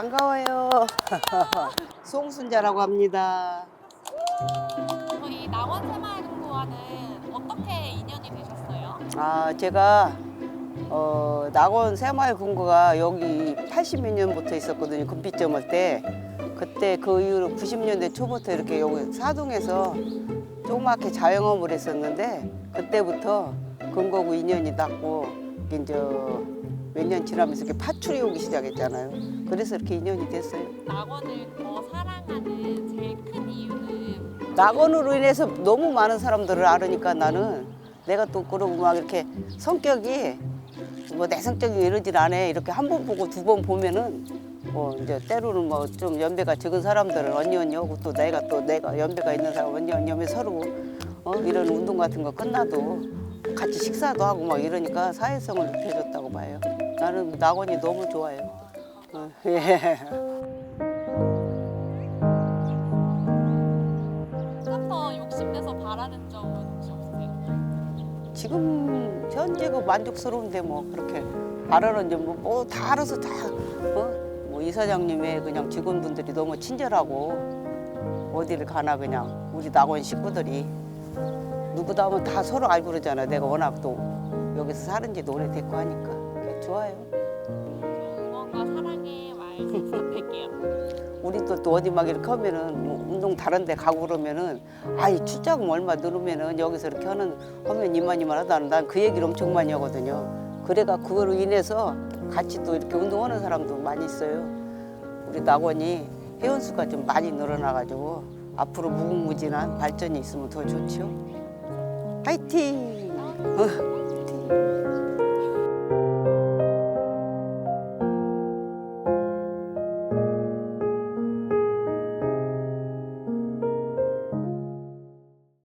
반가워요. 송순자라고 합니다. 저희 낙원 새마을금고와는 어떻게 인연이 되셨어요? 아, 제가 어, 낙원 새마을 금고가 여기 80몇 년부터 있었거든요. 금빛점 할 때. 그때 그 이후로 90년대 초부터 이렇게 여기 사동에서 조그맣게 자영업을 했었는데 그때부터 금고구 인연이 닿고 이제 몇 년 지나면서 이렇게 파출이 오기 시작했잖아요. 그래서 이렇게 인연이 됐어요. 낙원을 더 사랑하는 제일 큰 이유는 낙원으로 인해서 너무 많은 사람들을 알으니까 나는 내가 또 그러고 막 이렇게 성격이 뭐 내성적이고 이러질 않아. 이렇게 한 번 보고 두 번 보면은 뭐 이제 때로는 뭐 좀 연배가 적은 사람들을 언니 언니 하고 또 내가 또 내가 연배가 있는 사람 언니 언니 하면 서로 어 이런 운동 같은 거 끝나도 같이 식사도 하고 막 이러니까 사회성을 높여줬다고 봐요. 나는 낙원이 너무 좋아요. 어, 예. 욕심내서 바라는 점은 혹시 없으세요? 지금 현재가 만족스러운데 뭐 그렇게 알아는 뭐다 알아서 다 어? 뭐 이사장님의 그냥 직원분들이 너무 친절하고 어디를 가나 그냥 우리 낙원 식구들이 누구다 하면 다 서로 알고 그러잖아 내가 워낙 또 여기서 사는 지도 오래됐고 하니까 좋아요 응원과 사랑의 말 부탁드릴게요. 우리도 또 어디 막 이렇게 하면은 뭐 운동 다른 데 가고 그러면은 아이 출자금 얼마 늘으면은 여기서 이렇게 하는 하면 이만 이만 하다는 난 그 얘기를 엄청 많이 하거든요. 그래가 그거로 인해서 같이 또 이렇게 운동하는 사람도 많이 있어요. 우리 낙원이 회원수가 좀 많이 늘어나가지고 앞으로 무궁무진한 발전이 있으면 더 좋죠. 화이팅! 어!